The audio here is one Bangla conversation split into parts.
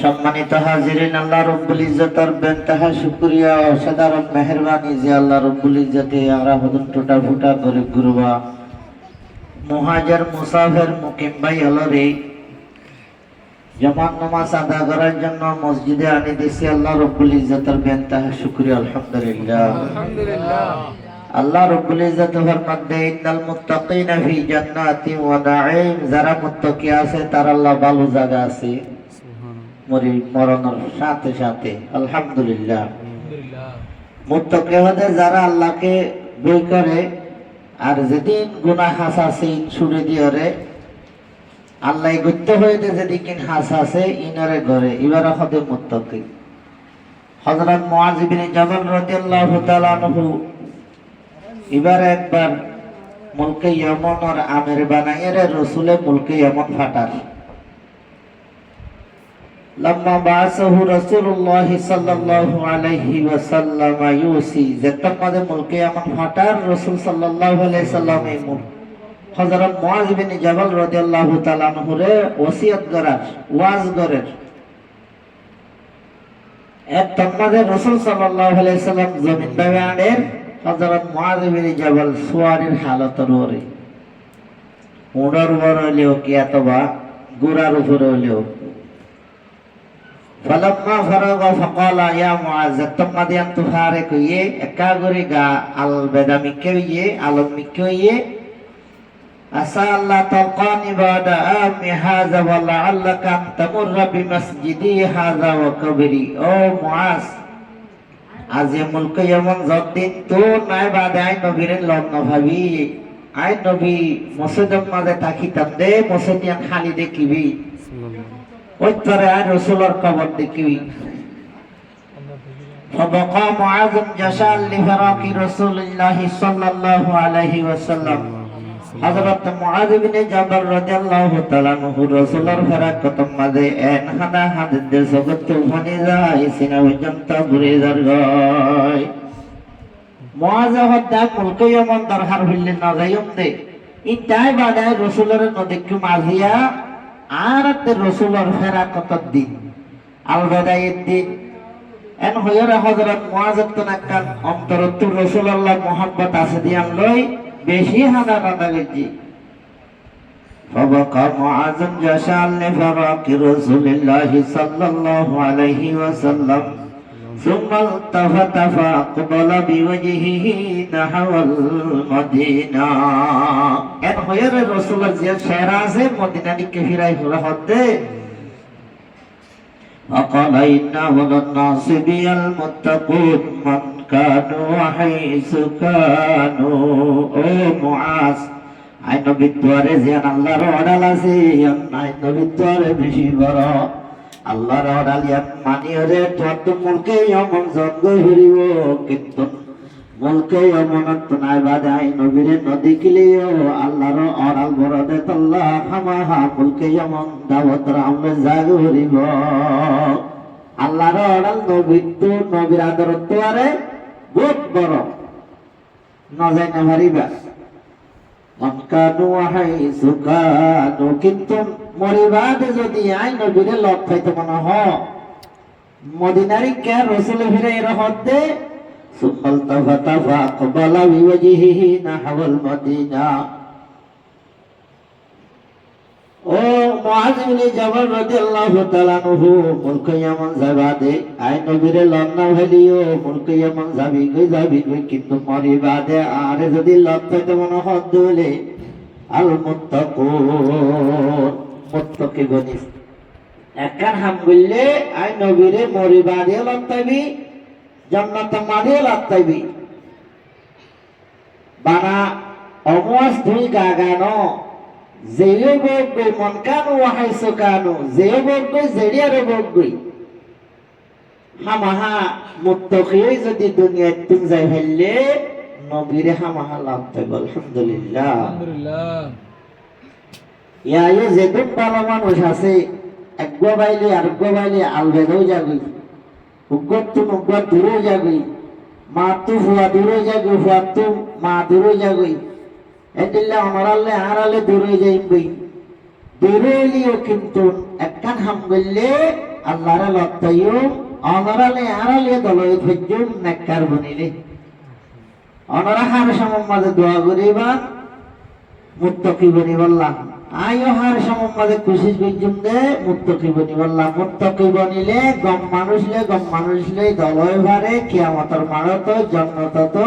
সম্মানিত হাজিরিন আল্লাহ রব্বুল ইজ্জতের বেনতাহা শুকরিয়া ও সাধারণ মেহরবানি যে আল্লাহ রব্বুল ইজ্জতে আমরা হদন টোটা ফুটা করে গুরুবা। মুহাজার মুসাফের মুকিম ভাই হলো রে। জমান নামাজ আদা করার জন্য মসজিদে আনি দিছি আল্লাহ রব্বুল ইজ্জতের বেনতাহা শুকরিয়া আলহামদুলিল্লাহ। আল্লাহ রব্বুল ইজ্জত ফরমাতে ইন্নাল মুত্তাকিনা ফি জান্নাতি ওয়া নাঈম যারা মুত্তাকি আছে তার আল্লাহ ভালো জায়গা আছে। মরি মরণের সাথে সাথে আলহামদুলিল্লাহ। মুত্তাকি হতে যারা আল্লাহকে বই করে আর যেদিন ছুড়ে দিয়রে আল্লাহ গত্য হইতে যেদিন ইনারে ঘরে। জাবাল রাদিয়াল্লাহু এবার একবার মুলকে ইয়মন আর আমের বানাইয়ের রসুলে মুলকে ইয়মন ফাটার। লম্মা বাসাহু রাসূলুল্লাহ সাল্লাল্লাহু আলাইহি ওয়াসাল্লাম ইউসি যেতম মাদে মুলকে ইয়মন ফাটার রাসূল সাল্লাল্লাহু আলাইহি সাল্লাম হযরত মুআজ ইবনে জাবাল রাদিয়াল্লাহু তাআলা আনহুরে ওসিয়ত করার, ওয়াজ করার। এক তন্মাদে রাসূল সাল্লাল্লাহু আলাইহি সাল্লাম জমিন বাগানের হজরত মহাদেবের জবল সোয়ারের হালত রোরে। উড়ার উপর হইলেও কি অথবা গুড়ার উপরে হইলেও। فلما فرغ فقال يا معاذ ثم ديان تفارق يه اكاغري غا البدامي كويه الامي عسى الله تلقاني بعد عامي هذا ولعلك ان تمر بمسجدي هذا وكبري او معاذ আজি মুলক এমন যতদিন তো নাই বাদে আই নবীর লগ্ন ভাবি আই নবী মসজিদের মাঝে থাকিতাম দে মসজিদিয়ান খালি দেখিবি ওই তরে আই রসুলের কবর দেখিবি فبقى معاذ جشال لفراق رسول الله صلى الله عليه وسلم হযরত মুআয ইবনে জাবাল রাদিয়াল্লাহু তাআলা নহু রাসূলের ফেরাক কতম মাঝে এন হাদা হাদিস দে জগৎ তুফানি যায় সিনা পর্যন্ত ঘুরে যার গয় মুআয হদ্দা মুলকে এমন দরকার হইলে না যাইম দে ইতাই বাদায় রাসূলের নদিকু মাঝিয়া আর তে রাসূলের ফেরাক কত দিন আল বেদায়ের দিন এন হইরা হযরত মুআয তনাক্কান অন্তরত্ব রাসূলুল্লাহ মুহাব্বত আছে দিয়ান লই বেশি হাদা কাদা গেছি فبقى معاذ جشال لفراق رسول الله صلى الله عليه وسلم ثم التفت فأقبل بوجهه نحو المدينة এর হয়ে রসুলের যে শেরা আছে মদিনা দিকে ফিরাই হলে হতে وقال إنه للناس بي المتقون من كانوا حيث كانوا ও মুআজ আই নবী দুয়ারে জিয়ান আল্লাহর অর্ডার আছে আই নবী দুয়ারে বেশি বড় আল্লাহর অর্ডার ইয়ান মানি হরে তোর তো মুলকে অমন জন্ম হরিব, কিন্তু মুলকে এমন তো নাই বাদে আই নবীরে নদী কিলিও, আল্লাহর অর্ডার বড় দে তল্লা হামা হা মুলকে এমন দাওয়াত রামে জাগ হরিব। আল্লাহর অর্ডার নবী তো নবীর আদরত্ব আরে বহুত বড়। নজাই না কিন্তু মরিবাদে যদি আই নবীরে লক পাইতে মনে হ মদিনারি কে রসুলে ফিরে এর হতে সুফল তফা তফা কবলা বিবজিহি না ও মুআজ ইবনে জাবাল রাদিয়াল্লাহু আই যাবি যাবি কিন্তু আর যদি লক্ষতে মনে হদ হলে আল মুত্তাকুন, মুত্তাকি একখান হাম বললে আই নবীরে মরি বাদে লত্তাবি জান্নাত মাদে লত্তাবি বানা অমস দুই গাগানো যেও বগৈ মন কানো ওহাইছ কানো যেও বগৈ জেৰিয়াৰে বগৈ হামাহা মুত্তকিয়ে যদি দুনিয়াত তুম যাই ফেললে নবীরে হামাহা লাভ পাইব আলহামদুলিল্লাহ। ইয়ায়ে যেদুন ভালো মানুষ আছে একগো বাইলে আরেকগো বাইলে আলবেদও যাবি উগ্গত তুম উগ্গত দূরেও যাবি মা তু ফুয়া দূরে যাবি ফুয়া তু মা দূরে যাবি এদিল্লা অনরালে হারালে দূরে যাইবই দূরেলিও কিন্তু একখান হাম গল্লে আল্লাহরে লত্তাইও অনরালে আড়ালে দলয় ধৈর্যম নেককার বনিলে। অনরা হার সমম মাঝে দোয়া করিবা, মুত্তকি বনি বললাম আয়ো হার সমম মাঝে খুশি বিজুম দে মুত্তকি বনি বললাম মুত্তকি বনিলে গম মানুষলে গম মানুষলে দলয় ভারে, কিয়ামতর মারত জন্নত তো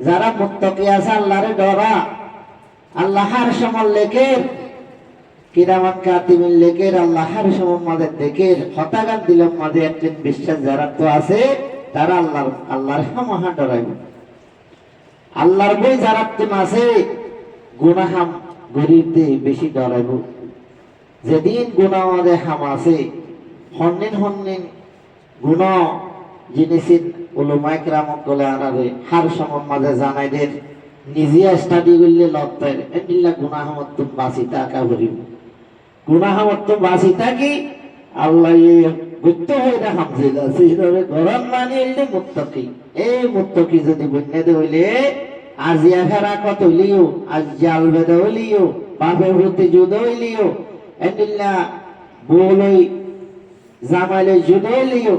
যারা মুত্তাকি আছে, আল্লাহরে ডরা। আল্লাহর সমল লেখের। কিরামান কাতিমিন লেখের আল্লাহর সমল মাদের দেখের। হতাগান দিলাম মাঝে একজন বিশ্বাস যারা তো আছে, তারা আল্লাহর আল্লাহর মহা ডরাইব। আল্লাহর বই যারা তো আছে, গুনাহাম গরিবদের বেশি ডরাইব। যেদিন গুণা আমাদের হাম আছে, হন্নিন হন্নিন গুণ জিনিসিন উলুমাই ক্রামক গলে আনারে হার সমন মাঝে জানাই দের নিজে স্টাডি করলে লত্তের এন্ডিল্লা গুনাহমত তুম বাসি তাকা ভরিব গুনাহমত তুম বাসি থাকি আল্লাহ গুপ্ত হয়ে দেখাম ছিল সেইভাবে গরম মানি এলে মুত্তকি। এই মুত্তকি যদি বন্যাতে হইলে আজিয়া ফেরা কত হইলিও, আজ জাল বেদা হইলিও বাপে ভূতি যুদ্ধ হইলিও এন্ডিল্লা বলই জামাইলে যুদ্ধ হইলিও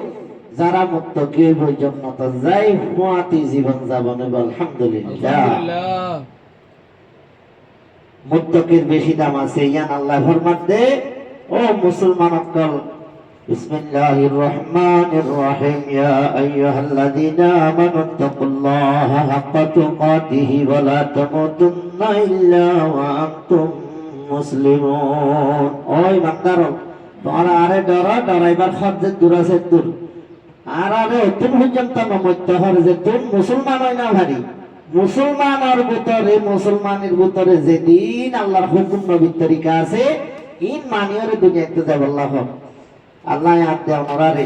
যারা মুক্ত কে বই জন্মত যাই হুয়াতি জীবন যাবন আলহামদুলিল্লাহ। মুত্তকির বেশি দাম আছে ইয়ান আল্লাহ ফরমাত দে। ও মুসলমান অকল বিসমিল্লাহির রহমানির রহিম ইয়া আইয়ুহাল্লাযীনা আমানু তাকুল্লাহা হাক্কা তুকাতিহি ওয়া লা তামুতুন্না ইল্লা ওয়া আনতুম মুসলিমুন। ওই বান্দার তোমরা আরে ডর ডরাইবার খরচে দূর আছে দূর। আর আরে তুমি পর্যন্ত নমত্য হর যে তুমি মুসলমান হয় না ভারী। মুসলমানের ভিতরে মুসলমানের ভিতরে যেদিন আল্লাহর হুকুম নবীর তরিকা আছে, ইন মানিয়র দুনিয়াতে যাব আল্লাহ। আল্লাহ দেয় ওনারে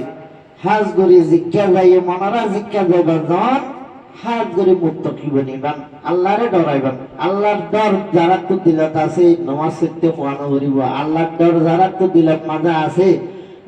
হাজ গরি জিজ্ঞা যাই মনারা জিজ্ঞা যাইবার জন, হাত গরি মুক্ত কি বনিবান আল্লাহরে ডরাইবান। আল্লাহর ডর যারা তো দিলত আছে, নমাজ সত্যি হওয়ানো করিব। আল্লাহর ডর যারা তো দিলত মাজা আছে